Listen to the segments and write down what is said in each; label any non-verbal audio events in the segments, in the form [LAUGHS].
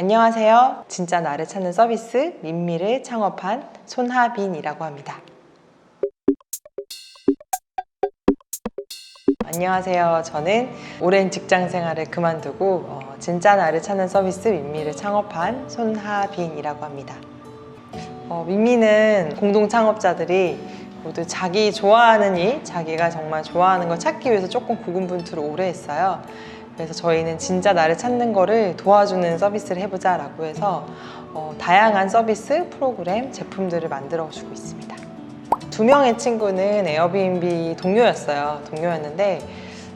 안녕하세요. 진짜 나를 찾는 서비스 민미를 창업한 손하빈이라고 합니다. 안녕하세요. 저는 오랜 직장 생활을 그만두고 어, 진짜 나를 찾는 서비스 민미를 창업한 손하빈이라고 합니다. 어, 민미는 공동 창업자들이 모두 자기 좋아하는 일, 자기가 정말 좋아하는 걸 찾기 위해서 조금 고군분투를 오래 했어요. 그래서 저희는 진짜 나를 찾는 거를 도와주는 서비스를 해보자 라고 해서 어, 다양한 서비스, 프로그램, 제품들을 만들어 주고 있습니다. 두 명의 친구는 에어비앤비 동료였어요. 동료였는데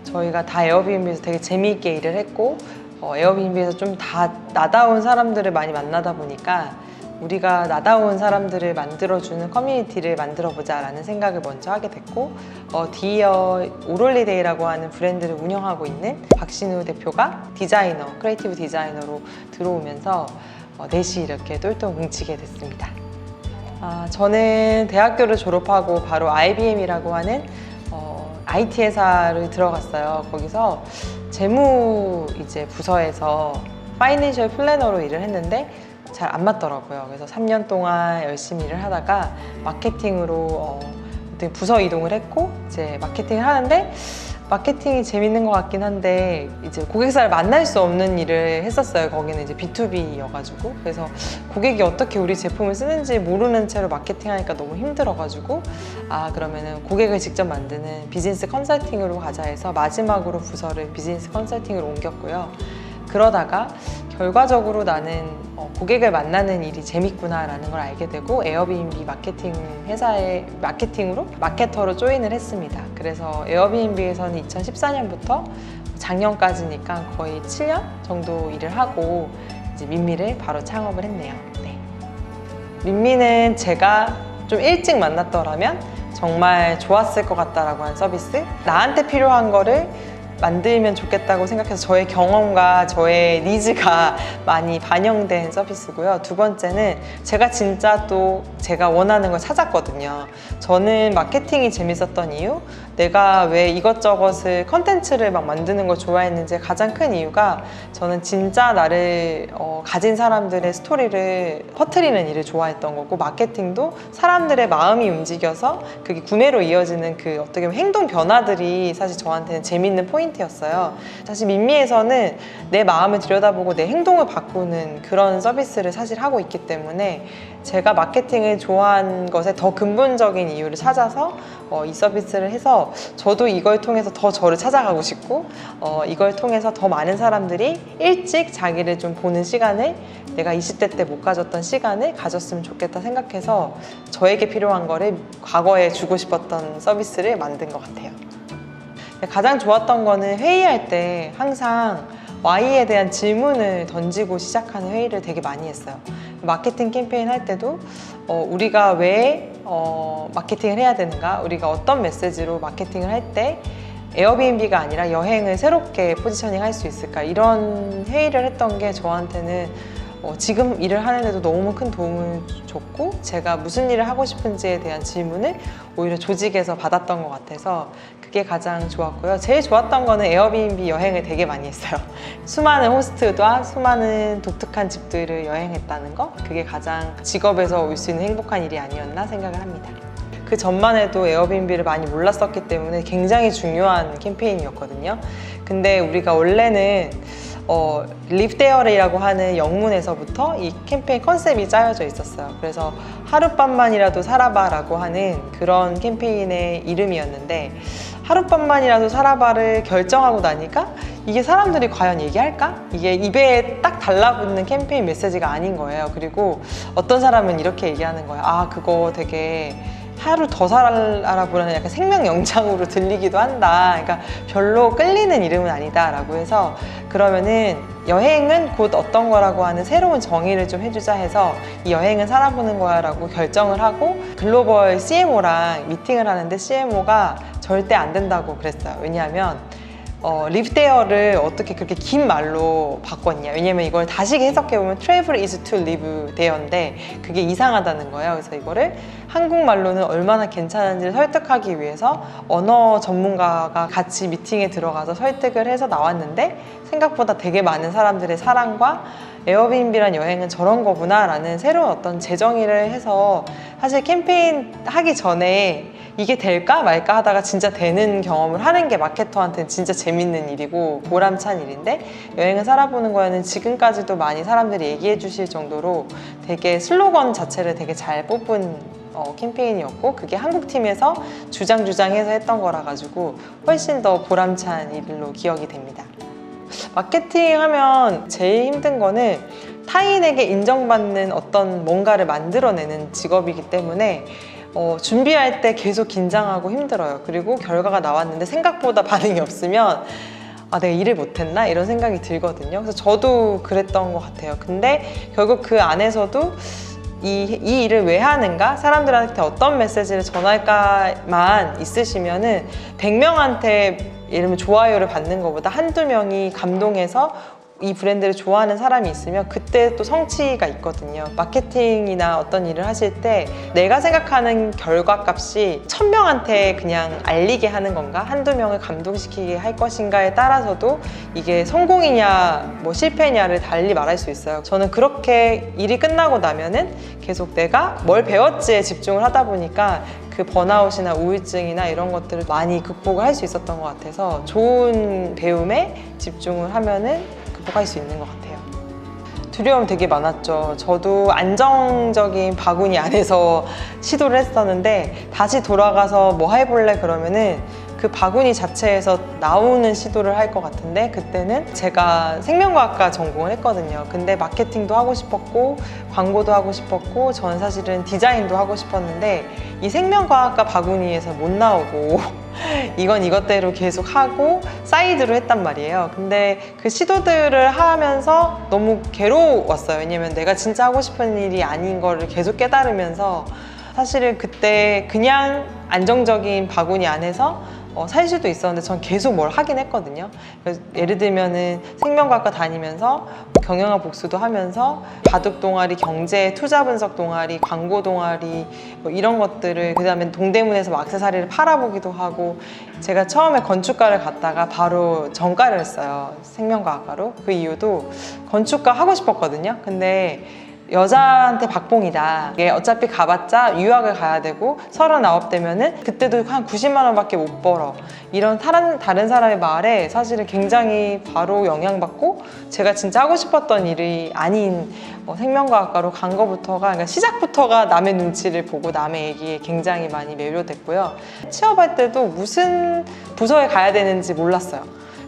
저희가 다 에어비앤비에서 되게 재미있게 일을 했고 어, 에어비앤비에서 좀 다 나다운 사람들을 많이 만나다 보니까 우리가 나다운 사람들을 만들어주는 커뮤니티를 만들어보자 라는 생각을 먼저 하게 됐고 어, 디어 오롤리데이라고 하는 브랜드를 운영하고 있는 박신우 대표가 디자이너, 크리에이티브 디자이너로 들어오면서 어, 넷이 이렇게 똘똘 뭉치게 됐습니다. 아, 저는 대학교를 졸업하고 바로 IBM이라고 하는 어, IT 회사를 들어갔어요. 거기서 재무 이제 부서에서 파이낸셜 플래너로 일을 했는데 잘 안 맞더라고요. 그래서 3년 동안 열심히 일을 하다가 마케팅으로 어, 부서 이동을 했고 이제 마케팅을 하는데 마케팅이 재밌는 것 같긴 한데 이제 고객사를 만날 수 없는 일을 했었어요. 거기는 이제 B2B여가지고 그래서 고객이 어떻게 우리 제품을 쓰는지 모르는 채로 마케팅하니까 너무 힘들어가지고 아 그러면은 고객을 직접 만드는 비즈니스 컨설팅으로 가자 해서 마지막으로 부서를 비즈니스 컨설팅으로 옮겼고요. 그러다가 결과적으로 나는 어, 고객을 만나는 일이 재밌구나라는 걸 알게 되고 에어비앤비 마케팅 회사의 마케팅으로 마케터로 조인을 했습니다. 그래서 에어비앤비에서는 2014년부터 작년까지니까 거의 7년 정도 일을 하고 이제 민미를 바로 창업을 했네요. 네. 민미는 제가 좀 일찍 만났더라면 정말 좋았을 것 같다라고 하는 서비스 나한테 필요한 거를 만들면 좋겠다고 생각해서 저의 경험과 저의 니즈가 [LAUGHS] 많이 반영된 서비스고요. 두 번째는 제가 진짜 또 제가 원하는 걸 찾았거든요. 저는 마케팅이 재밌었던 이유, 내가 왜 이것저것을 컨텐츠를 막 만드는 걸 좋아했는지 가장 큰 이유가 저는 진짜 나를 어, 가진 사람들의 스토리를 퍼뜨리는 일을 좋아했던 거고 마케팅도 사람들의 마음이 움직여서 그게 구매로 이어지는 그 어떻게 보면 행동 변화들이 사실 저한테는 재밌는 포인트였어요. 사실 민미에서는 내 마음을 들여다보고 내 행동을 바꾸는 그런 서비스를 사실 하고 있기 때문에 제가 마케팅을 좋아한 것의 더 근본적인 이유를 찾아서 어, 이 서비스를 해서 저도 이걸 통해서 더 저를 찾아가고 싶고 어, 이걸 통해서 더 많은 사람들이 일찍 자기를 좀 보는 시간을 내가 20대 때 못 가졌던 시간을 가졌으면 좋겠다 생각해서 저에게 필요한 거를 과거에 주고 싶었던 서비스를 만든 것 같아요. 가장 좋았던 거는 회의할 때 항상 Y에 대한 질문을 던지고 시작하는 회의를 되게 많이 했어요. 마케팅 캠페인 할 때도 어, 우리가 왜 어, 마케팅을 해야 되는가, 우리가 어떤 메시지로 마케팅을 할 때 에어비앤비가 아니라 여행을 새롭게 포지셔닝 할 수 있을까 이런 회의를 했던 게 저한테는 어, 지금 일을 하는데도 너무 큰 도움을 줬고 제가 무슨 일을 하고 싶은지에 대한 질문을 오히려 조직에서 받았던 것 같아서 그게 가장 좋았고요. 제일 좋았던 거는 에어비앤비 여행을 되게 많이 했어요. [LAUGHS] 수많은 호스트와 수많은 독특한 집들을 여행했다는 거 그게 가장 직업에서 올 수 있는 행복한 일이 아니었나 생각을 합니다. 그 전만 해도 에어비앤비를 많이 몰랐었기 때문에 굉장히 중요한 캠페인이었거든요. 근데 우리가 원래는 어, 립데어리라고 하는 영문에서부터 이 캠페인 컨셉이 짜여져 있었어요. 그래서 하룻밤만이라도 살아봐라고 하는 그런 캠페인의 이름이었는데 하룻밤만이라도 살아봐를 결정하고 나니까 이게 사람들이 과연 얘기할까? 이게 입에 딱 달라붙는 캠페인 메시지가 아닌 거예요. 그리고 어떤 사람은 이렇게 얘기하는 거예요. 아, 그거 되게 하루 더 살아보라는 약간 생명 영장으로 들리기도 한다. 그러니까 별로 끌리는 이름은 아니다라고 해서 그러면은 여행은 곧 어떤 거라고 하는 새로운 정의를 좀 해주자 해서 이 여행은 살아보는 거야라고 결정을 하고 글로벌 CMO랑 미팅을 하는데 CMO가 절대 안 된다고 그랬어요. 왜냐하면 어, 립데어를 어떻게 그렇게 긴 말로 바꿨냐. 왜냐면 이걸 다시 해석해보면 travel is to live 데어인데 그게 이상하다는 거예요. 그래서 이거를 한국말로는 얼마나 괜찮은지를 설득하기 위해서 언어 전문가가 같이 미팅에 들어가서 설득을 해서 나왔는데 생각보다 되게 많은 사람들의 사랑과 에어비앤비란 여행은 저런 거구나 라는 새로운 어떤 재정의를 해서 사실 캠페인 하기 전에 이게 될까 말까 하다가 진짜 되는 경험을 하는 게 마케터한테는 진짜 재밌는 일이고 보람찬 일인데 여행을 살아보는 거에는 지금까지도 많이 사람들이 얘기해 주실 정도로 되게 슬로건 자체를 되게 잘 뽑은 어, 캠페인이었고 그게 한국 팀에서 주장주장해서 했던 거라 가지고 훨씬 더 보람찬 일로 기억이 됩니다. 마케팅 하면 제일 힘든 거는 타인에게 인정받는 어떤 뭔가를 만들어내는 직업이기 때문에 어, 준비할 때 계속 긴장하고 힘들어요. 그리고 결과가 나왔는데 생각보다 반응이 없으면 아, 내가 일을 못했나? 이런 생각이 들거든요. 그래서 저도 그랬던 것 같아요. 근데 결국 그 안에서도 이, 이 일을 왜 하는가? 사람들한테 어떤 메시지를 전할까만 있으시면은 100명한테 예를 들면 좋아요를 받는 것보다 한두 명이 감동해서 이 브랜드를 좋아하는 사람이 있으면 그때 또 성취가 있거든요. 마케팅이나 어떤 일을 하실 때 내가 생각하는 결과값이 천 명한테 그냥 알리게 하는 건가? 한두 명을 감동시키게 할 것인가에 따라서도 이게 성공이냐 뭐 실패냐를 달리 말할 수 있어요. 저는 그렇게 일이 끝나고 나면은 계속 내가 뭘 배웠지에 집중을 하다 보니까 그 번아웃이나 우울증이나 이런 것들을 많이 극복을 할 수 있었던 것 같아서 좋은 배움에 집중을 하면은 극복할 수 있는 것 같아요. 두려움 되게 많았죠. 저도 안정적인 바구니 안에서 [LAUGHS] 시도를 했었는데 다시 돌아가서 뭐 해볼래 그러면은 그 바구니 자체에서 나오는 시도를 할 것 같은데 그때는 제가 생명과학과 전공을 했거든요. 근데 마케팅도 하고 싶었고 광고도 하고 싶었고 저는 사실은 디자인도 하고 싶었는데 이 생명과학과 바구니에서 못 나오고 [LAUGHS] 이건 이것대로 계속 하고 사이드로 했단 말이에요. 근데 그 시도들을 하면서 너무 괴로웠어요. 왜냐면 내가 진짜 하고 싶은 일이 아닌 거를 계속 깨달으면서 사실은 그때 그냥 안정적인 바구니 안에서 어, 살 수도 있었는데 전 계속 뭘 하긴 했거든요. 예를 들면은 생명과과 다니면서 경영학 복수도 하면서 바둑 동아리, 경제, 투자 분석 동아리, 광고 동아리 뭐 이런 것들을 그다음에 동대문에서 뭐 액세서리를 팔아보기도 하고 제가 처음에 건축가를 갔다가 바로 전과를 했어요. 생명과학과로. 그 이유도 건축가 하고 싶었거든요. 근데 여자한테 박봉이다. 이게 어차피 가봤자 유학을 가야 되고 서른아홉 되면은 그때도 한 90만 원밖에 못 벌어. 이런 다른, 다른 사람의 말에 사실은 굉장히 바로 영향받고 제가 진짜 하고 싶었던 일이 아닌 어, 생명과학과로 간 거부터가 그러니까 시작부터가 남의 눈치를 보고 남의 얘기에 굉장히 많이 매료됐고요. 취업할 때도 무슨 부서에 가야 되는지 몰랐어요.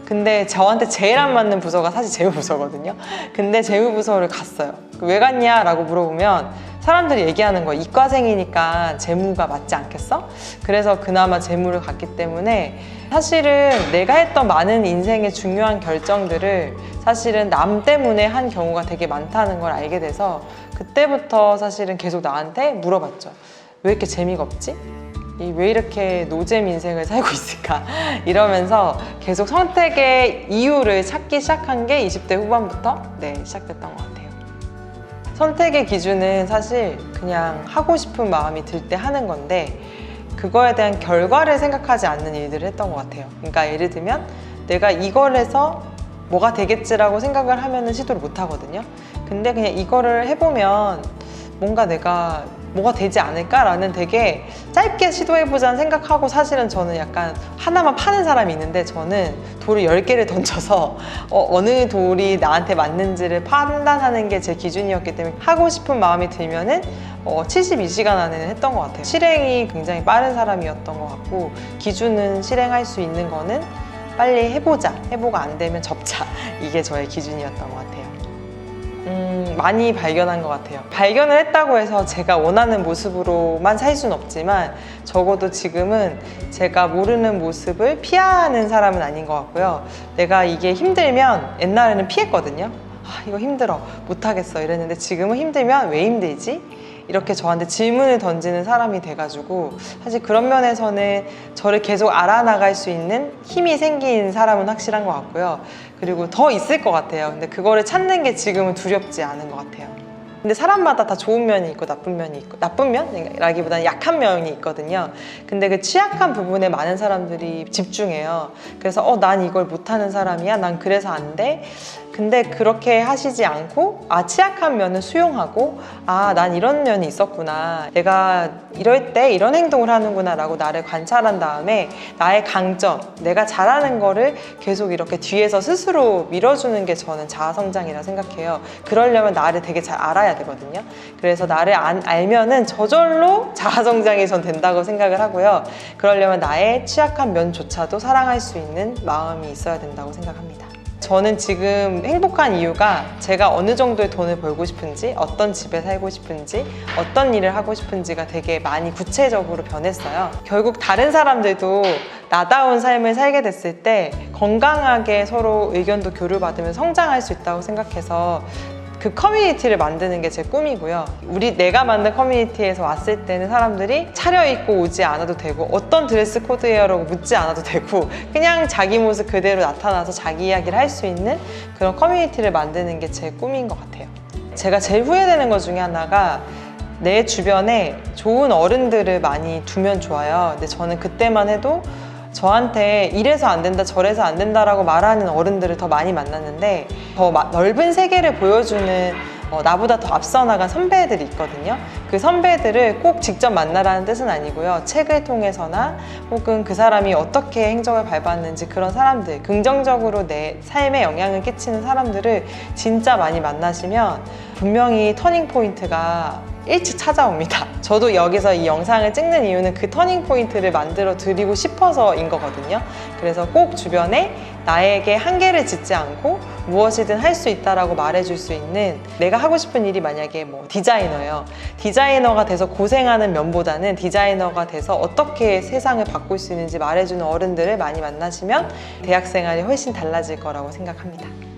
근데 저한테 제일 안 맞는 부서가 사실 재무부서거든요. 근데 재무부서를 갔어요. 왜 갔냐 라고 물어보면 사람들이 얘기하는 거예요. 이과생이니까 재무가 맞지 않겠어? 그래서 그나마 재무를 갔기 때문에 사실은 내가 했던 많은 인생의 중요한 결정들을 사실은 남 때문에 한 경우가 되게 많다는 걸 알게 돼서 그때부터 사실은 계속 나한테 물어봤죠. 왜 이렇게 재미가 없지? 이왜 이렇게 노잼 인생을 살고 있을까 [LAUGHS] 이러면서 계속 선택의 이유를 찾기 시작한 게 20대 후반부터 네 시작됐던 것 같아요. 선택의 기준은 사실 그냥 하고 싶은 마음이 들 때 하는 건데 그거에 대한 결과를 생각하지 않는 일들을 했던 것 같아요. 그러니까 예를 들면 내가 이걸 해서 뭐가 되겠지라고 생각을 하면은 시도를 못 하거든요. 근데 그냥 이거를 해보면 뭔가 내가 뭐가 되지 않을까라는 되게 짧게 시도해보자는 생각하고 사실은 저는 약간 하나만 파는 사람이 있는데 저는 돌을 10개를 던져서 [LAUGHS] 어, 느 돌이 나한테 맞는지를 판단하는 게 제 기준이었기 때문에 하고 싶은 마음이 들면은 어, 72시간 안에는 했던 것 같아요. 실행이 굉장히 빠른 사람이었던 것 같고 기준은 실행할 수 있는 거는 빨리 해보자. 해보고 안 되면 접자. [LAUGHS] 이게 저의 기준이었던 것 같아요. 음, 많이 발견한 것 같아요. 발견을 했다고 해서 제가 원하는 모습으로만 살 수는 없지만 적어도 지금은 제가 모르는 모습을 피하는 사람은 아닌 것 같고요. 내가 이게 힘들면 옛날에는 피했거든요. 아, 이거 힘들어. 못하겠어. 이랬는데 지금은 힘들면 왜 힘들지? 이렇게 저한테 질문을 던지는 사람이 돼가지고 사실 그런 면에서는 저를 계속 알아나갈 수 있는 힘이 생긴 사람은 확실한 것 같고요. 그리고 더 있을 것 같아요. 근데 그거를 찾는 게 지금은 두렵지 않은 것 같아요. 근데 사람마다 다 좋은 면이 있고 나쁜 면이 있고 나쁜 면이라기보다는 약한 면이 있거든요. 근데 그 취약한 부분에 많은 사람들이 집중해요. 그래서 어 난 이걸 못하는 사람이야. 난 그래서 안 돼. 근데 그렇게 하시지 않고 아 취약한 면은 수용하고 아 난 이런 면이 있었구나. 내가 이럴 때 이런 행동을 하는구나 라고 나를 관찰한 다음에 나의 강점 내가 잘하는 거를 계속 이렇게 뒤에서 스스로 밀어주는 게 저는 자아성장이라 생각해요. 그러려면 나를 되게 잘 알아야 되거든요. 그래서 나를 안 알면은 저절로 자아성장이 전 된다고 생각을 하고요. 그러려면 나의 취약한 면조차도 사랑할 수 있는 마음이 있어야 된다고 생각합니다 저는 지금 행복한 이유가 제가 어느 정도의 돈을 벌고 싶은지, 어떤 집에 살고 싶은지, 어떤 일을 하고 싶은지가 되게 많이 구체적으로 변했어요. 결국 다른 사람들도 나다운 삶을 살게 됐을 때 건강하게 서로 의견도 교류받으면 성장할 수 있다고 생각해서 그 커뮤니티를 만드는 게 제 꿈이고요. 우리 내가 만든 커뮤니티에서 왔을 때는 사람들이 차려입고 오지 않아도 되고 어떤 드레스 코드예요라고 묻지 않아도 되고 그냥 자기 모습 그대로 나타나서 자기 이야기를 할 수 있는 그런 커뮤니티를 만드는 게 제 꿈인 것 같아요. 제가 제일 후회되는 것 중에 하나가 내 주변에 좋은 어른들을 많이 두면 좋아요. 근데 저는 그때만 해도 저한테 이래서 안 된다 저래서 안 된다라고 말하는 어른들을 더 많이 만났는데 더 마- 넓은 세계를 보여주는 어, 나보다 더 앞서 나간 선배들이 있거든요. 그 선배들을 꼭 직접 만나라는 뜻은 아니고요. 책을 통해서나 혹은 그 사람이 어떻게 행적을 밟았는지 그런 사람들, 긍정적으로 내 삶에 영향을 끼치는 사람들을 진짜 많이 만나시면 분명히 터닝 포인트가 일찍 찾아옵니다. 저도 여기서 이 영상을 찍는 이유는 그 터닝 포인트를 만들어 드리고 싶어서인 거거든요. 그래서 꼭 주변에 나에게 한계를 짓지 않고 무엇이든 할 수 있다라고 말해줄 수 있는 내가 하고 싶은 일이 만약에 뭐 디자이너예요. 디자이너가 돼서 고생하는 면보다는 디자이너가 돼서 어떻게 세상을 바꿀 수 있는지 말해주는 어른들을 많이 만나시면 대학 생활이 훨씬 달라질 거라고 생각합니다.